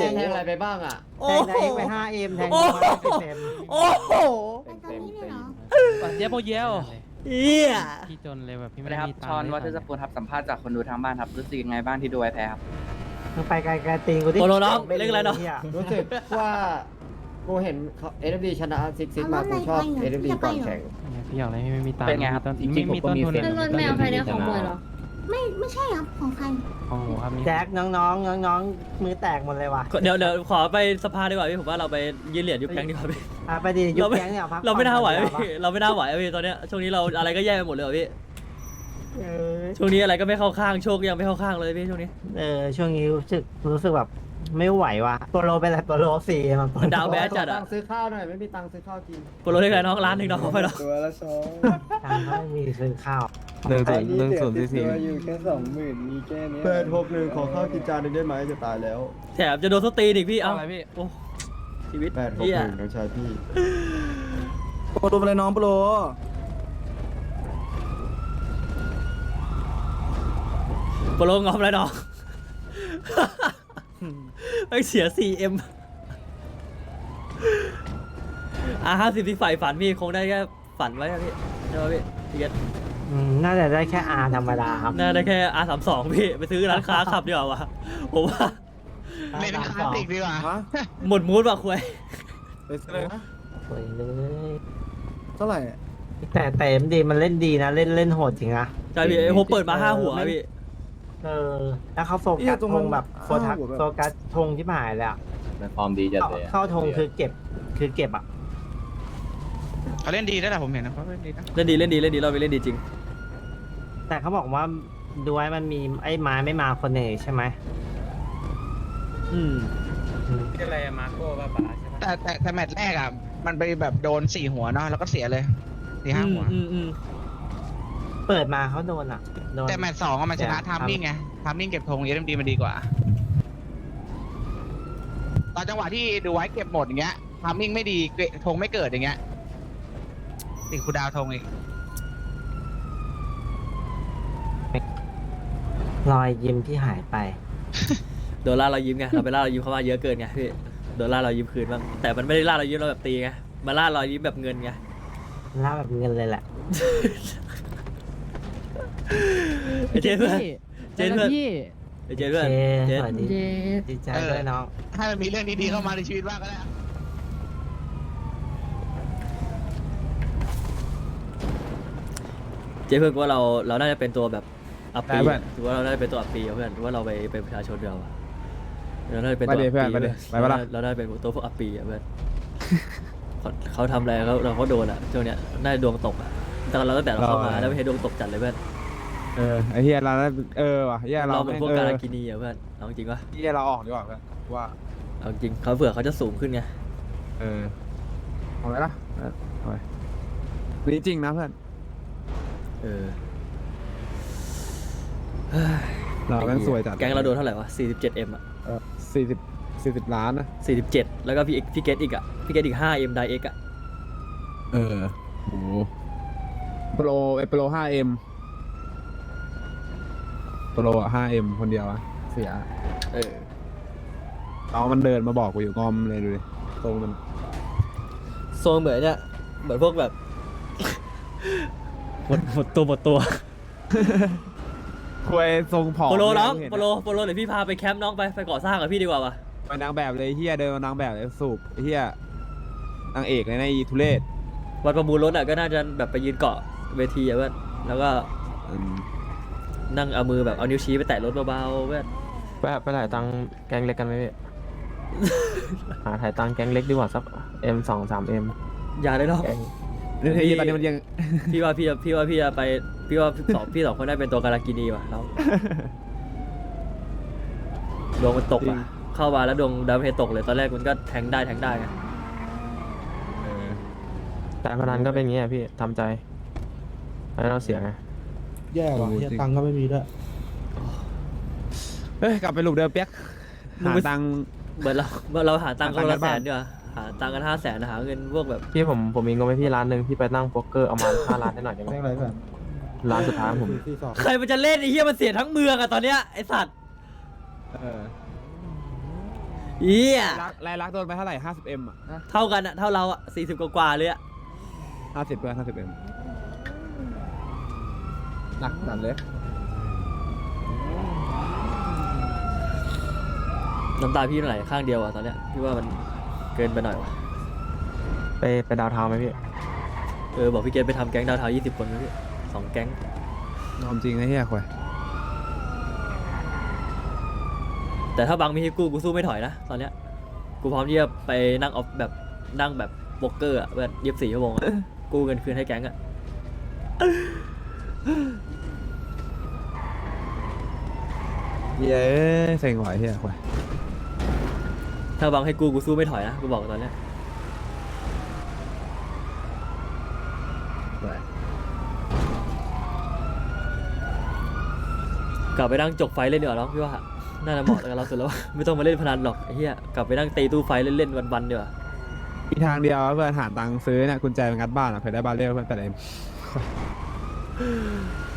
แทงอะไรไปบ้างอะโอ้แทงโห แทงไปห้าเอ็มแทงโอ้ไปโหเต็มโอ้โหไปตรงนี้เลยเหรอเดี๋ยวโมเยลเฮียพี่จนเลยแบบพี่สไม่วัสดีได้ครับมีตังชอนค์วัชรพลครับสัมภาษณ์จากคนดูทางบ้านครับรู้สึกยังไงบ้างที่ดูไอแพ้ครับมึงไปไกลไกลตีนกูดิโปโลน้องเล่นอะไรน้อง หี้ยรู้สึกว่ากูเห็นเอ็มดีชนะซิกซิกมากูชอบเอ็มดีก่อนแข่ง พี่อยากอะไรพี่ไม่มีตังค์เป็นไงครับต้นจริงๆไม่มีผมก็ต้นมีทุนเซ็นเป็นรถแมวใครได้ของมวยเหรอ ไม่ไม่ใช่ครับของใครของหมูครับมีแจ็คน้องๆน้องๆมือแตกหมดเลยว่ะเดี๋ยวเดี๋ยวขอไปสภาดีกว่าพี่ผมว่าเราไปยืนเหรียญยุบแก๊งดีกว่าพี่ อะไปดิยุเราบไม่ แก๊งเนี่ยพักเราไม่น่าไหวก่อะอนพี่เราไม่น่าไหวอะพี่ตอนเนี้ยช่วงนี้เราอะไรก็แย่ไปหมดเลยอะพี่เออช่วงนี้อะไรก็ไม่เข้าข้างโชคยังไม่เข้าข้างเลยพี่ช่วงนี้ เออช่วงนี้รู้สึกรู้สึกแบบ ไม่ไหวว่ะโปโลเป็นอะไรโปโลสี่มันโปโลดาวแบดจัดตัอะงค์ซื้อข้าวหน่อย ไม่มีตังค์ซื้อข้าวกินโปรโลเล็กไรน้องร้านหนึ่งน้องไปเนาะตัวละสองทางเขาไม่มีซื้อข้าวหนึ่งไอ้ศูนย์นี่หนึ่งเสียศูนย์ติสี่ดสี่ตัวอยู่แค่สองหมื่นมีแค่เนี้ยแปดหกหนึ่งขอข้าวกินจานหนึงได้ไหมจะตายแล้วแถมจะโดนสตีนอีกพี่เอ้าอะไรพี่โอ้ชีวิตแปดหกเฮียหนึ่งน้องชายพี่โปรดูไปเลยน้องโปรโปรโลงอมแล้วน้อง ไอเสีย 4M อะห้าสิบที่ฝ่ายฝันพี่คงได้แค่ฝันไว้อะพี่ใช่ไหมพี่พี่เกตอืมน่าจะได้แค่อาธรรมดาครับน่าได้แค่ R สามสองพี่ไปซื้อร้านค้าขับดีกว่าวะผมว่า เล่นคลาสสิกดีกว่า ฮะหมดมูดว่ะคุยไปซื้อเลยนะสวยเลยเท่าไหร่แต่แต่เอ็มดีมันเล่นดีนะ เล่นเล่นโหดจริงนะใช่พี่ไอ้ผมเปิดมาห้าหัวพี่ เออ แล้วเขาโฟกัสธงแบบโฟกัสโฟกัสธงที่หายเลยอะฟอร์มดีจัดเข้าเลยเข้าธงคือเก็บคือเก็บอะเขาเล่นดีได้แหละผมเห็นนะเขาเล่นดีนะ เล่นดีเล่นดีเล่นดีเราไปเล่นดีจริง แต่เขาบอกว่าดูไว้มันมีไอ้ไม้ไม่มาคนหนึ่งใช่ไหมอืมอืมอะไรมาโก้ป้าป๋าใช่ปะแต่แต่แต่แมตช์แรกอะ มันไปแบบโดนสี่หัวเนาะแล้วก็เสียเลยสี่ห้าหัว อืมอืม เปิดมาเขาโดนอะโดน แต่แมตช์สองอะมันชนะแต่ ทามมิ่งไงทามมิ่งเก็บธงเอ็มดีมันดีกว่า ตอนจังหวะที่ดูไว้เก็บหมดอย่างเงี้ยทามมิ่งไม่ดีเกะธงไม่เกิดอย่างเงี้ยติดคูลดาวน์ธงอีกรอยยิ้มที่หายไป โดนล่าเรายิ้มไง เราไปล่าเรายิ้มเขามาเยอะเกินไงพี่ โดนล่าเรายิ้มคืนบ้าง แต่มันไม่ได้ล่าเรายิ้มเราแบบตีไง มาล่าเรายิ้มแบบเงินไง ล่าแบบเงินเลยแหละ ไอ้เจนเพื่อนเจนเพื่อนพี่ ไอ้เจนเพื่อนโอเคเจนสวัสดีดีใจด้วยน้อง ให้มันมีเรื่องดีๆเข้ามาในชีวิตบ้างก็ได้เจนเพื่อนกูว่าเราเราน่าจะเป็นตัวแบบอัปปีอะถือว่าเราน่าจะเป็นตัวอัปปีอะเพื่อนถือว่าเราไปเป็นประชาชนเดียวอะเราน่าจะเป็นตัวอัปปีไปดิไปปะล่ะ เราน่าจะเป็นตัวพวกอัปปีอะเพื่อนเขาเขาทำอะไรเขาเราเขาโดนอะช่วงเนี้ยน่าจะดวงตกอะแต่เราตั้งแต่เราเข้ามาแล้วไม่เห็นดวงตกจัดเลยเพื่อน เออไอเฮียเราได้เออว่ะเฮียเราเราเหมือนพวกเอการาอกินีอะเพื่อนเอาจริงปะเฮียเราออกดีกว่าเพื่อนว่า เอาจริงเขาเผื่อเขาจะสูงขึ้นไงเออเอาไว้ละเอาไว้นี่จริงนะเพื่อนเออเราแม่งสวยจัดแก๊งเราโดนเท่าไหร่วะ 47M อะ สี่สิบสี่สิบล้านนะ47 แล้วก็พี่พี่เกตอีกอะ พี่เกตอีก 5M ไดเอ็กอะ เออโอ้โหโปรไอโปรห้าเอ็ม โปรอะห้าเอ็มคนเดียวอะเสียเออน้องมันเดินมาบอกกูอยู่งอมเลยดูดิตรงมันโซนเหมือนเนี่ยเหมือนพวกแบบ หมดหมดตัวหมดตัวคุยทรงผอมโปโลน้องเยโปโลโปโลเดี๋ยวพี่พาไปแคมป์น้องไปไปก่อสร้างกับพี่ดีกว่าปะไปนางแบบเลยเฮียเดินมานางแบบเลยสูบเฮียนางเอกเลยในะอีทุเรศวันประมูลรถอะก็น่าจะแบบไปยืนเกาะเวทีอะเพื่อนแล้วก็อืม นั่งเอามือแบบเอานิ้วชี้ไปแตะรถเบาๆเพื่อนไปไปถ่ายตังแกงเล็กกันไหมพี่ หาถ่ายตังแกงเล็กดีกว่าสัก M สองสาม M อย่าเลยน้องเรื่องนี้ตอนนี้มันยัง พี่ว่าพี่จะพี่ว่าพี่จะไปพี่ว่าสองพี่สองคนได้เป็นตัวการากินีว่ะน้องดวงมันตกอะเข้ามาแล้วดวงดาวเพตกเลยตอนแรกมันก็แทงได้แทงได้ไงเออแต่พนันก็เป็นอย่างงี้อะพี่ทำใจแล้วเราเสียไง แย่ว่ะเฮียตังก็ไม่มีด้วยเฮ้ยกลับไปลูกเดิมเปียกหาตังค์ เหมือนเราเหมือนเราหาตังค์คนหาตัละงค์แสกันบ้านนดีกว่าหาตังค์กันห้าแสนหาเงินพวกแบบพี่ผมผมมีเงินไว้พี่ร้านหนึ่งพี่ไปนั่งโป๊กเกอร์เอามาห้าล้านให้หน่อยได้ไหมเรื่องอะไรแบบร้านสุดท้ายผมใครมันจะเล่นไอ้เหี้ยมันเสียทั้งเมืองอะตอนเนี้ยไอ้สัตว์เออเฮียรักรายลักษณ์โดนไปเท่าไหร่ 50m อะเท่ากันอะเท่าเราอะสี่สิบกว่าๆเลยอะ50เพื่อน 50m ห นักดันเลยน้ำตาพี่ไหลข้างเดียวอะตอนเนี้ยพี่ว่ามันเกินไปหน่อยวะไปไปดาวเทาน์ไหมพี่เออบอกพี่เกตไปทำแก๊งดาวเทายี่สิบคนไหมพี่สองแก๊งยอมจริงไอ้เหี้ยควายแต่ถ้าบังมีให้กู้กูสู้ไม่ถอยนะตอนเนี้ยกูพร้อมที่จะไปนั่งออฟแบบนั่งแบบโบล็อกเกอร์อะแบบยี่สิบสี่ชั่วโมงอะกู้เงินคืนให้แก๊งอะ เหี้ยเอ้ยเซ็งไหวเหี้ยควายถ้าบังให้กู้กูสู้ไม่ถอยนะกูบอกตอนเนี้ยกลับไปนั่งจกไฟเล่นดีกว่าเนาะพี่ว่าน่าจะเหมาะกับเราสุดแล้ว ไม่ต้องมาเล่นพนันหรอกไอ้เหี้ยกลับไปนั่งตีตู้ไฟเล่นๆวันๆดีกว่ามีทางเดียวเพื่อนหาตังค์ซื้อเนี่ยกุญแจงัดบ้านอะเผื่อได้บาเรลเพื่อนแต่เอ็ม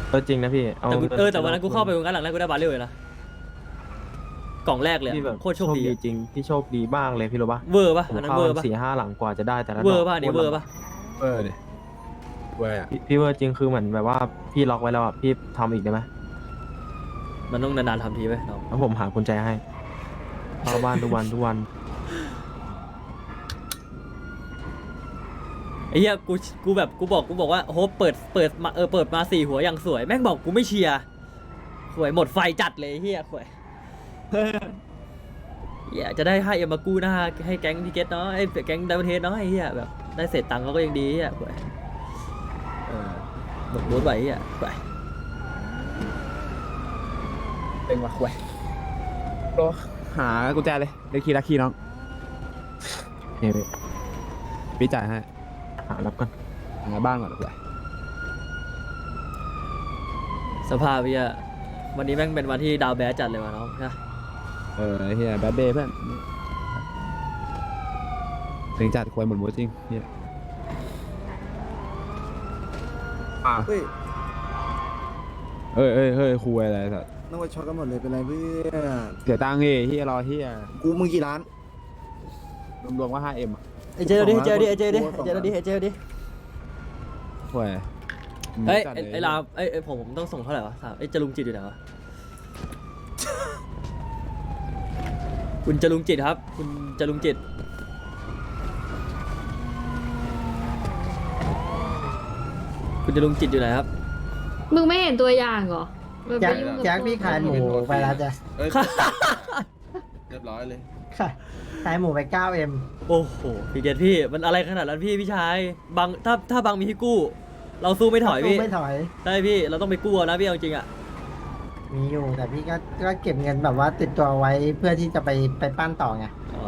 เออจริงนะพี่ เอาแต่กูงิเออแต่วันนั้นกูเข้าไปวันนั้นหลังแรกกูได้บาเรลเลยนะ กล่องแรกเลยอะพี่แบบโคตรโชคดีอะจริงพี่โชคดีมากเลยพี่รู้ปะเวอร์ป่ะผมอันนั้นเข้าเวอร์ป่ะสี่ห้าหลังกว่าจะได้แต่ละดกเวอร์ป่ะอันนี่เวอร์ป่ะเออดิเว้ยอะพี่พี่เวอร์จริงคือเหมือนแบบว่าพี่ล็อกไว้แล้วอะพี่ทำอีกได้ไหมมันต้องนานๆทำทีไว้ยน้องแล้วผมหากุญแจให้เข้าบ้านทุกวันทุกวันไอ้เหี้ยกูกูแบบกูบอกกูบอกว่าโฮปเปิดเปิดมาเออเปิดมาสี่หัวอย่างสวยแม่งบอกกูไม่เชียร์สวยหมดไฟจัดเลยไอ้เฮียสวย เฮียจะได้ให้เอ็มมากู้หน้าให้แก๊งพิเกตเนาะไอ้แก๊งไดมอนเทสเนาะไอ้เฮียแบบได้เศษตังค์เขาก็ยังดีเฮียสวยเออหมดบูธไหวเฮียสวยเซ็งว่ะควายโอ้หากุญแจเลยเลขคีย์ลักคีย์น้องเฮ้ยพี่พี่จ่ายให้หารับก่อนหาบ้านก่อนควายสภาพเฮียวันนี้แม่งเป็นวันที่ดาวแบดจัดเลยวะน้องใช่ปะ เออไอ้เฮียแบดเดย์เพื่อนเซ็งจัดควายหมดหมดจริงเฮียอะเฮ้ยเอ้ยเอ้ยเฮ้ยคุยอะไรสัตว์ต้องไปช็อตกันหมดเลยเป็นไรเพื่อนเสียตังค์เฮ้ยเฮียรอเฮียกูมึงกี่ล้านรวมๆก็ 5M อะไอ้เจอดิเจอดิไอ้เจอดิไอ้เจอดิไอ้เจอดิห่วยเฮ้ยจัดไอ้ไอ้ลามไอ้ไอ้ผมผมต้องส่งเท่าไหร่วะถามไอ้จรุงจิตอยู่ไหนวะ คุณจรุงจิตครับ คุณจรุงจิต คุณจรุงจิตอยู่ไหนครับ มึงไม่เห็นตัวอย่างเหรอมันไปแจ็คยุ่งบแจ็คพี่ขายหมูไปแล้วจ้ะเรียบร้อยเลยขายขายหมูไป 9M โอ้โหพี่เกดพี่มันอะไรขนาดนั้นพี่พี่ชายบางถ้าถ้าบางมีให้กู้ เราสู้ไม่ถอยพี่ไม่ถอย ได้พี่เราต้องไปกู้เอานะพี่เอาจริงอะ มีอยู่แต่พี่ก็ก็เก็บเงินแบบว่าติดตัวไว้เพื่อที่จะไปไปปั้นต่อไงอ๋อ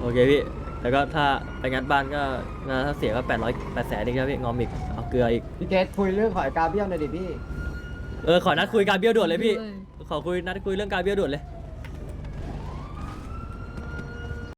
โอเคพี่แล้วก็ถ้าไปงานบ้านก็นะถ้าเสียก็แปดร้อยแปดแสนอีกครับพี่งอมอีกเอาเกลืออีกพี่เกตคุยเรื่องขอยกาเบี้ยวหน่อยดิพี่ เออขอนัดคุยการเบี้ยวด่วนเลยพี่ด้วยขอคุยนัดคุยเรื่องการเบี้ยวด่วนเลย